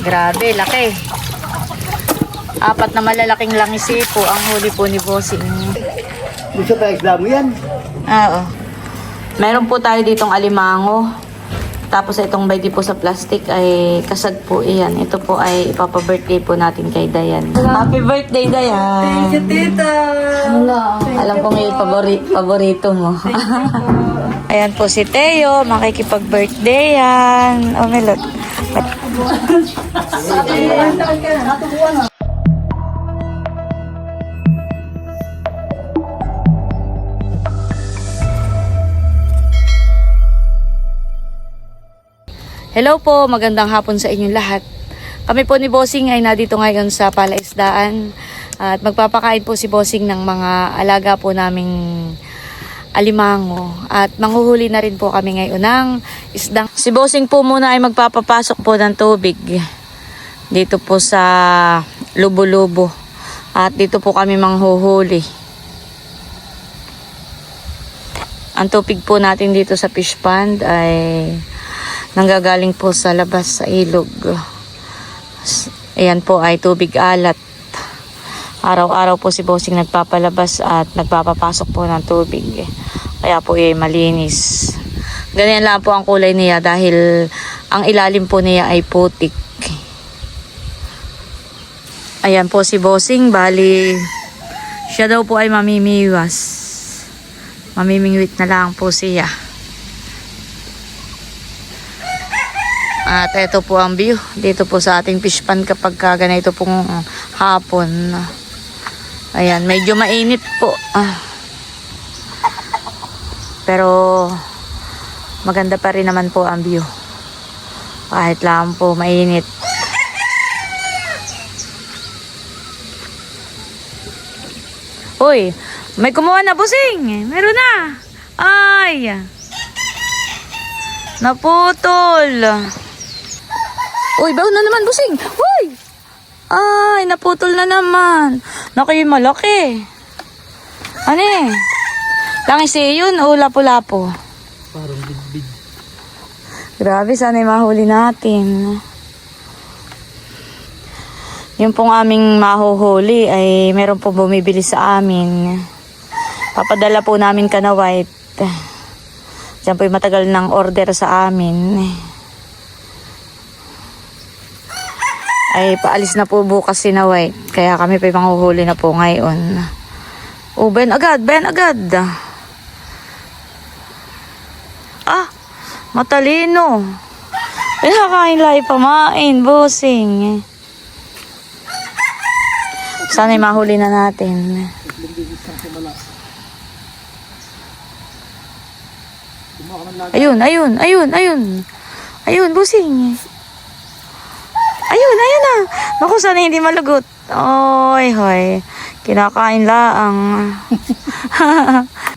Grabe, laki. Apat na malalaking langisi po ang huli po ni Bossing. Gusto pa isla mo yan? Oo. Meron po tayo ditong alimango. Tapos itong baydi po sa plastic ay kasag po iyan. Ito po ay ipapa-birthday po natin kay Dayan. Happy birthday, Dayan! Thank you, tita! Alam ko ngayon pabori- paborito mo. Ayan po si Teo, makikipag-birthday yan. Oh, Melot. Hello po, magandang hapon sa inyong lahat. Kami po ni Bossing ay nadito ngayon sa Palaisdaan at magpapakain po si Bossing ng mga alaga po naming alimango at manghuhuli na rin po kami ngayon ng isdang. Si Bossing po muna ay magpapapasok po ng tubig dito po sa lubo-lubo at dito po kami manghuhuli. Ang tubig po natin dito sa fish pond ay nanggagaling po sa labas sa ilog. Ayan po ay tubig alat. Araw-araw po si Bossing nagpapalabas at nagpapapasok po ng tubig. Kaya po ay malinis. Ganyan lang po ang kulay niya dahil ang ilalim po niya ay putik. Ayan po si Bossing, bali siya daw po ay mamimiwas. Mamimingwit na lang po siya. At ito po ang view. Dito po sa ating fish pond kapag ka ganito pong hapon. Ayan, medyo mainit po. Ah. Pero maganda pa rin naman po ang view. Kahit lang po mainit. Uy, may kumuha na busing. Meron na. Ay. Naputol. Uy, baon na naman, busing. Uy! Ay, naputol na naman. Naku, malaki. Ano eh? Langis eh yun o lapo-lapo? Parang bigbig. Grabe, sana mahuli natin. Yung pong aming mahuhuli ay meron po bumibili sa amin. Papadala po namin ka na white. Diyan po yung matagal ng order sa amin. Ay, paalis na po bukas si na white. Kaya kami pa yung manghuhuli na po ngayon. Oh, Ben agad, Ben agad. Matalino. Pinakain lang pamain, bossing. Sana'y mahuli na natin. Ayun, ayun, ayun, ayun. Ayun, busing. Ayun, ayun na. Naku, sana hindi malagot. Oy, hoy. Kinakain laang.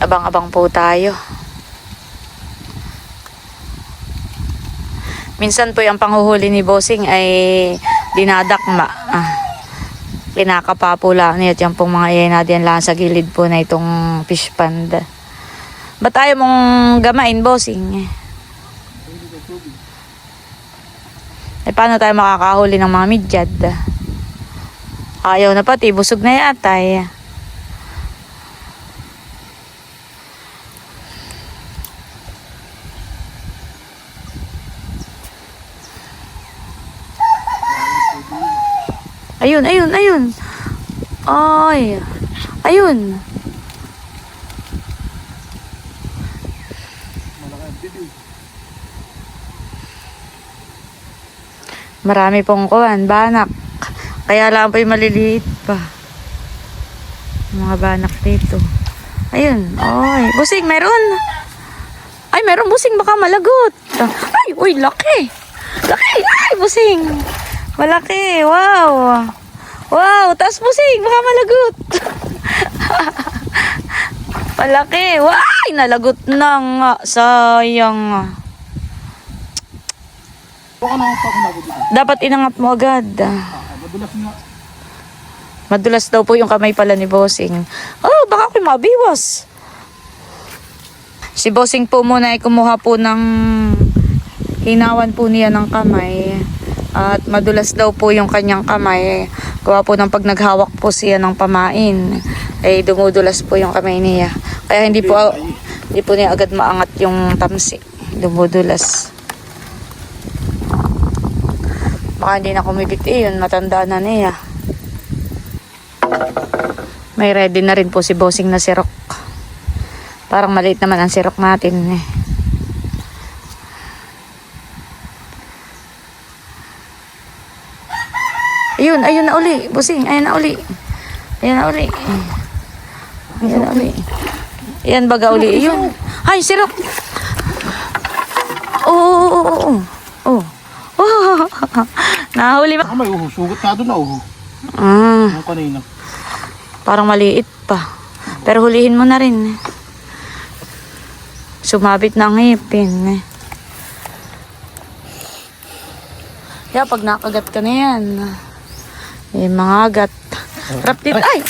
Abang-abang po tayo. Minsan po yung panghuhuli ni Bossing ay dinadakma. Ah. Kinakapa po lang niya yung pong mga iyan natin lang sa gilid po na itong fish pond. Ba't tayo mong gamain, Bossing? Eh, paano tayo makakahuli ng mga midyad? Ayaw na pati, busog na yata eh. Ayun, ayun, ayun. Ay. Ayun. Marami pong kuhan, banak. Kaya lang po yung maliliit pa. Mga banak dito. Ayun. Ay, busing, meron. Ay, meron busing, baka malagot. Ay, uy, laki. Laki. Ay, busing. Malaki. Wow. Wow, taas busing, baka malagot. Malaki. Ay, nalagot na nga. Sayang. Dapat inangat mo agad. Ah, madulas nga. Madulas daw po yung kamay pala ni Bossing. Oh, baka ako'y mabiwas. Si Bossing po muna ay kumuha po ng hinawan po niya ng kamay. At madulas daw po yung kanyang kamay. Gawa po ng pag naghawak po siya ng pamain. Ay dumudulas po yung kamay niya. Kaya hindi po, hindi po niya agad maangat yung tamsi. Dumudulas. Baka hindi na kumibit eh yun. Matanda na niya. May ready na rin po si Bossing na sirok. Parang maliit naman ang sirok natin eh. Ayun, ayun na uli. Bossing, ayun na uli. Ayun na uli. Ayun na uli. Yan baga uli. Ayun. Ay, sirok. Oo, oo, oo, oo. Oo. Oh. Nahuli ba? Ah, may uho. Sugot na doon na uho. Ah, Yung kanina. parang maliit pa. Pero hulihin mo na rin. Sumabit na ang ngipin. Kaya pag nakagat ka na yan, eh, mga agat. Rap dito. Ay!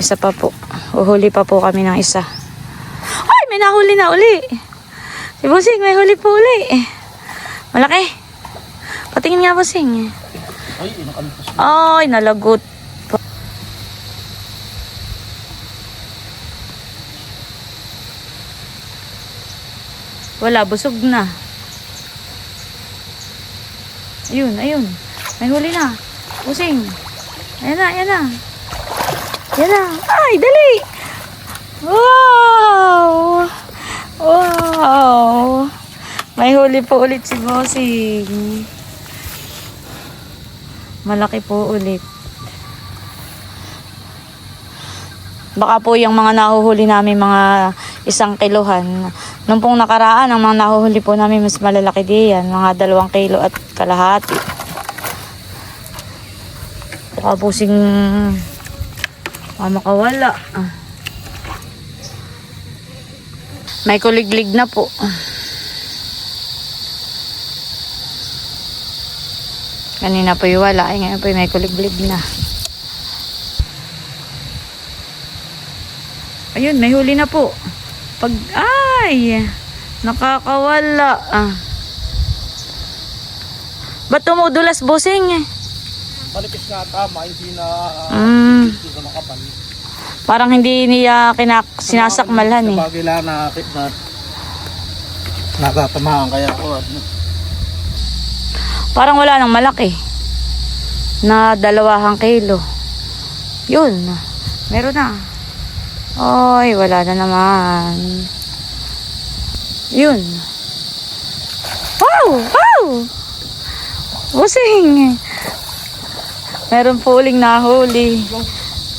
Isa pa po. Uhuli pa po kami ng isa. Ay! May nahuli na uli. Si Busing, may huli po uli. Malaki. Patingin nga, Busing. Ay, inakalpas. Ay, nalagot. Wala, busog na. Ayun, ayun. May huli na. Busing. Ayan na, ayan na. Ayan na. Ay, dali! Wow! Wow! May huli po ulit si Bossing. Malaki po ulit. Baka po yung mga nahuhuli namin mga isang kilohan. Nung pong nakaraan, ang mga nahuhuli po namin mas malalaki diyan. Mga dalawang kilo at kalahati. Baka po sing baka makawala. Ah. May kuliglig na po. Kanina po yung wala. Ay, ngayon po may kuliglig na. Ayun, may huli na po. Pag, ay, nakakawala. Ah. Ba't tumudulas busing eh? Malipis nga tama. Hindi na... Mm, Hindi na makapal. parang hindi niya kinak sinasakmalhan eh. Sa bagay lang na... na natatamaan kaya ako. ano. Parang wala nang malaki. Na dalawahang kilo. Yun. Meron na. Ay, wala na naman. Yun. Wow! Wow! Busing! Meron po uling nahuli.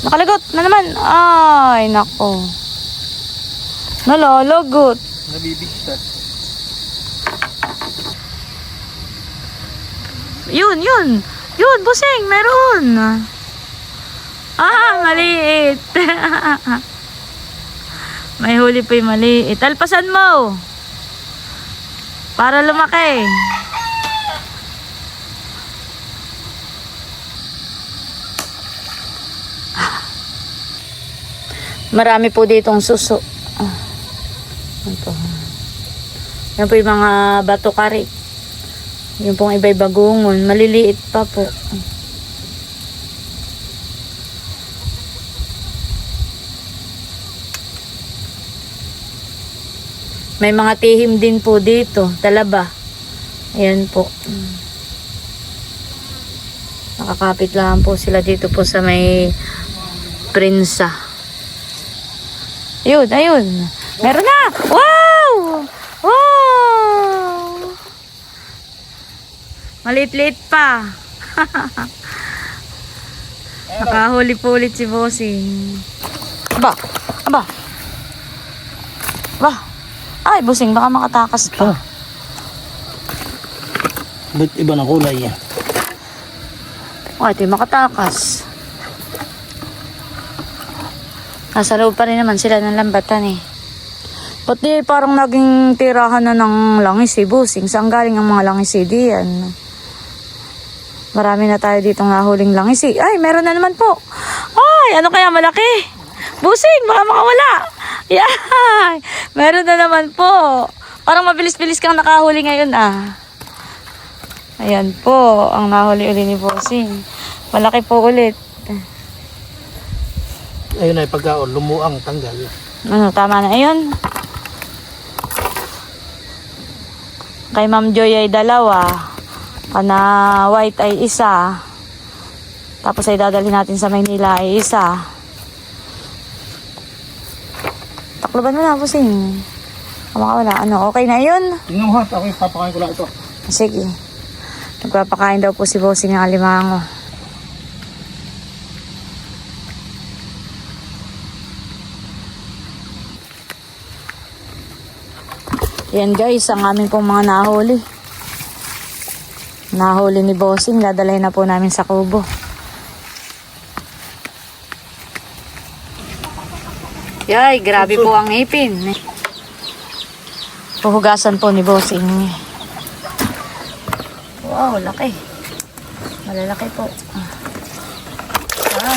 Nakalagot na naman. Ay, nako. Nalalagot. Nabibigtan. Yun, yun. Yun, busing, meron. Ah, maliit. May huli pa yung maliit. Alpasan mo. Para lumaki. Marami po ditong suso. Ito. Yan po yung mga bato karik. Yung pong iba'y bagungon. Maliliit pa po. May mga tihim din po dito. Talaba. Ayan po. Nakakapit lang po sila dito po sa may prinsa. Ayun, ayun. Meron na! Wow! Wow! Malit-lit pa. Nakahuli po ulit si Bossing. Aba, aba. Aba. Ay, Bossing, baka makatakas pa. Ah. Ba't iba na kulay yan? Oh, ito yung makatakas. Nasa loob pa rin naman sila ng lambatan eh. Ba't di parang naging tirahan na ng langis eh, Bossing? Saan galing ang mga langis eh? Marami na tayo ditong nahuling langis eh. Ay, meron na naman po. Ay, ano kaya malaki? Busing, baka makawala. Yan! Meron na naman po. Parang mabilis-bilis kang nakahuli ngayon ah. Ayan po, ang nahuli uli ni Bossing. Malaki po ulit. Ayun ay pagka oh, lumuang tanggal. Ano, tama na. Ayun. Kay Ma'am Joy ay dalawa. Kana white ay isa. Tapos ay dadalhin natin sa Maynila ay isa. Takloban mo na, Bossing. Kamakawala. Ano, okay na yun? Tingnan mo ha, ako yung papakain ko lang ito. Sige. Nagpapakain daw po si Bossing ng alimango. Yan guys, ang aming pong mga nahuli. Nahuli ni Bossing, dadalhin na po namin sa kubo. Yay, grabe po ang ngipin. Puhugasan po ni Bossing. Wow, laki. Malalaki po. Ah,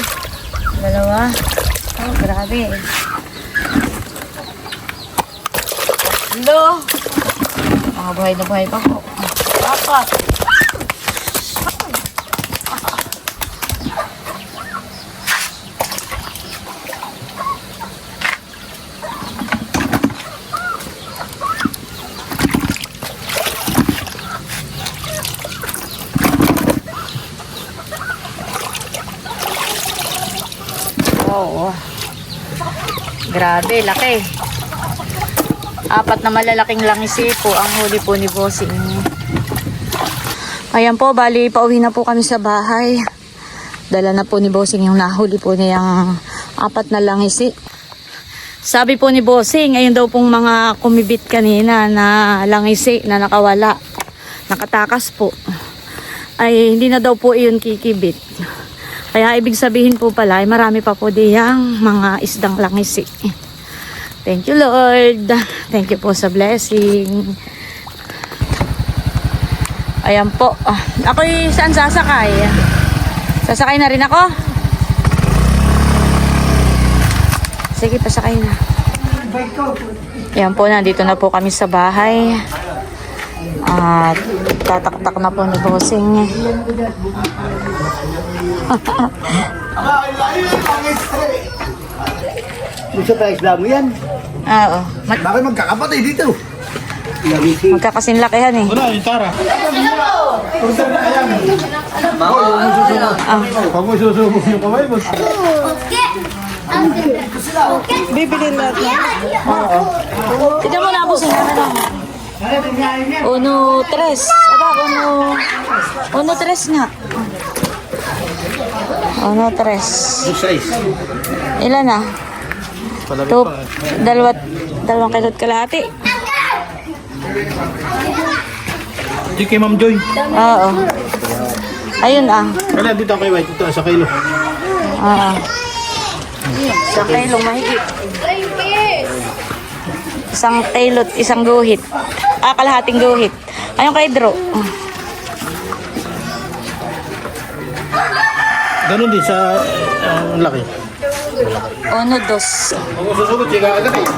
dalawa. Oh, grabe. Hello. Mga buhay na buhay pa po. Apat. Oo. Grabe, laki. Apat na malalaking langisi po ang huli po ni Bossing. Ayan po, bali pauwi na po kami sa bahay. Dala na po ni Bossing yung nahuli po niyang apat na langisi. Sabi po ni Bossing, ayun daw pong mga kumibit kanina na langisi na nakawala. Nakatakas po. Ay hindi na daw po iyon kikibit. Kaya ibig sabihin po pala ay marami pa po diyang mga isdang langisi. Thank you Lord. Thank you po sa blessing. Ayan po. Ah, ako'y saan sasakay? Sasakay na rin ako? Sige, pasakay na. Ayan po, nandito na po kami sa bahay. At tataktak na po ni Bossing. Gusto pa isla mo yan? Oo. Mag- Bakit magkakapatid dito? magkakasinlakihan eh. Wala, yung tara. Ah. Pag mo susubok yung kamay mo. Tignan mo na po sa ano. Uno, tres. Aba, uno, uno, tres nga. Uno, tres. Ilan na? Two, dalawa, dalawang kilot kalahati. Di kay Ma'am Joy. Oo. Ayun ah. Wala, dito kay White. Ito, sa kilo. Oo. Sa kilong mahigit. Isang tailot, isang guhit. Ah, kalahating guhit. Ayun kay Drew. Ganun din sa ang laki. Uno, dos. Agad eh.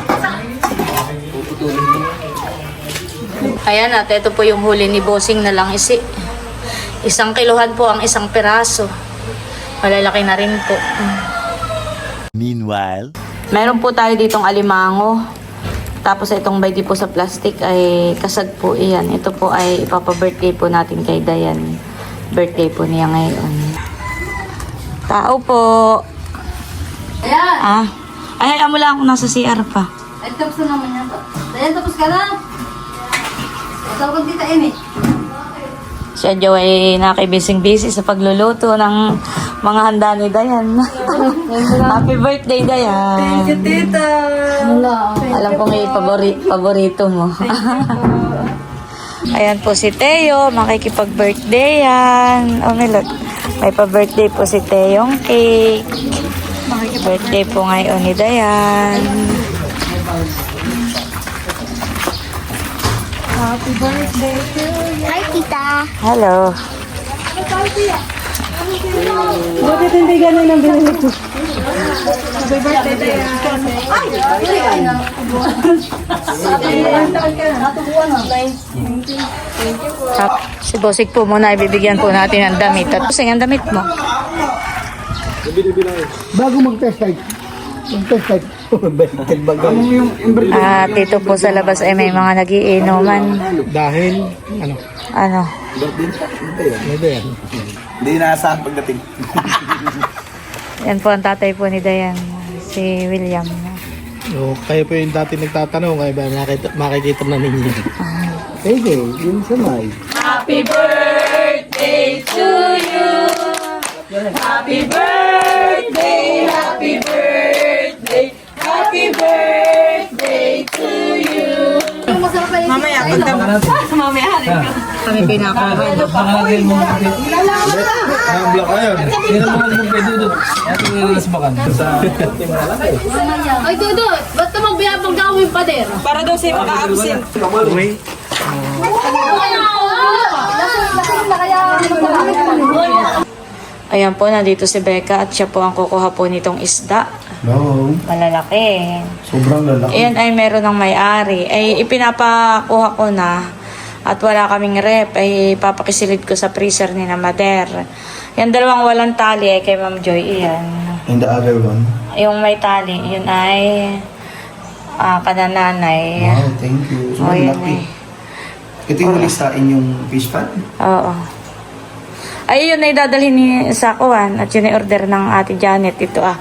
Ayan at ito po yung huli ni Bossing na lang isi. Isang kiluhan po ang isang piraso. Malalaki na rin po. Meanwhile, Meron po tayo ditong alimango. Tapos itong baydi po sa plastic ay kasad po iyan. Ito po ay ipapa-birthday po natin kay Dayan. Birthday po niya ngayon. Tao po. Ayan! Ah. Ay, amo lang ako nasa CR pa. Ay, tapos na naman yan. Ayan, tapos ka na. Tawag dita, Amy. Si Adjo ay nakibising-busy sa pagluluto ng mga handa ni Dayan. Happy birthday, Dayan. Tita! Wala. Alam ko may pabori- paborito mo. Ayan po si Teo, makikipag-birthday yan. Oh, Milot. May pa-birthday po si Teong cake. Birthday po ngayon ni Dayan. Hi, tita. Hello. Bakit hindi ganun ang binili ko? Tap, si Bossing po muna ibibigyan po natin ng damit. At Bossing, ang damit mo. Bago mag-test type. Mag-test type. Ano At dito po sa labas ay may mga nagiinuman. Dahil, ano? Ano? Ano ba yan? Hindi naasahan pagdating. Yan po ang tatay po ni Dayan. Si William. O, kayo po yung dati nagtatanong, ay ba makikita, makikita na ninyo. Sige, yun sa may. Kami pinakain. Nambla ka yan. Ay, Dodo, ba't naman biyabang gawin pa din? Para daw siya maka-absent. Ayan po, nandito si Becca at siya po ang kukuha po nitong isda. No, Malalaki. sobrang lalaki. Ayan ay meron ng may-ari. Ay ipinapakuha ko na at wala kaming rep ay papakisilid ko sa freezer ni na Mader. Yan dalawang walang tali ay kay Ma'am Joy. Iyan. And the other one? Yung may tali, yun ay ah kanananay. Wow, thank you. O Sobrang yun laki. ay. Ito yung listain yung fish pan? Oo. Ay, yun ay dadalhin ni sa kuwan at yun ay order ng Ate Janet. Ito ah.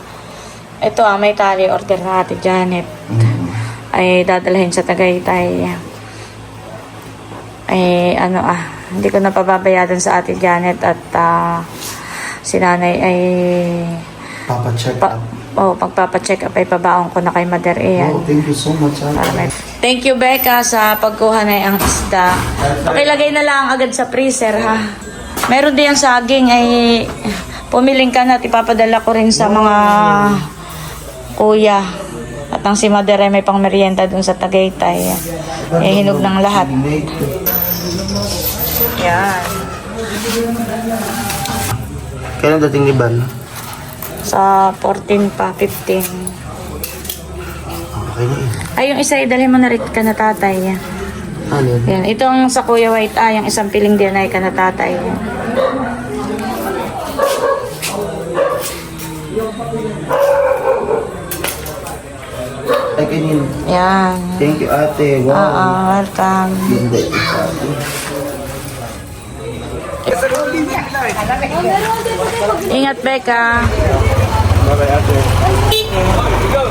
Ito ah, may tali order ng Ate Janet. Mm. Ay dadalhin sa Tagaytay. Ay ano ah, hindi ko na pababayadan sa Ate Janet at ah, si nanay ay Papa check pa, up. oh, pagpapacheck up ay pabaon ko na kay Mother Ian. Oh, thank you so much. ah. May- Thank you, Becca, sa pagkuha na ang isda. Pakilagay na lang agad sa freezer, ha? Meron din yung saging, ay pumiling ka na at ipapadala ko rin sa mga kuya. At ang si Mother ay may pang merienda dun sa Tagaytay. Eh, hinog ng lahat. Yan. Kailan dating ni Ban? Sa 14 pa, 15. Okay na eh. Ay, yung isa, idalhin mo na rin ka na tatay. Ano yun? Yan. Itong sa Kuya White, ah, yung isang piling din ay ka na tatay. Ay, kanin. Yan. Thank you, ate. Oo, Wow. welcome. Ganda ito, ate. Ingat, Becca. Bye-bye ate.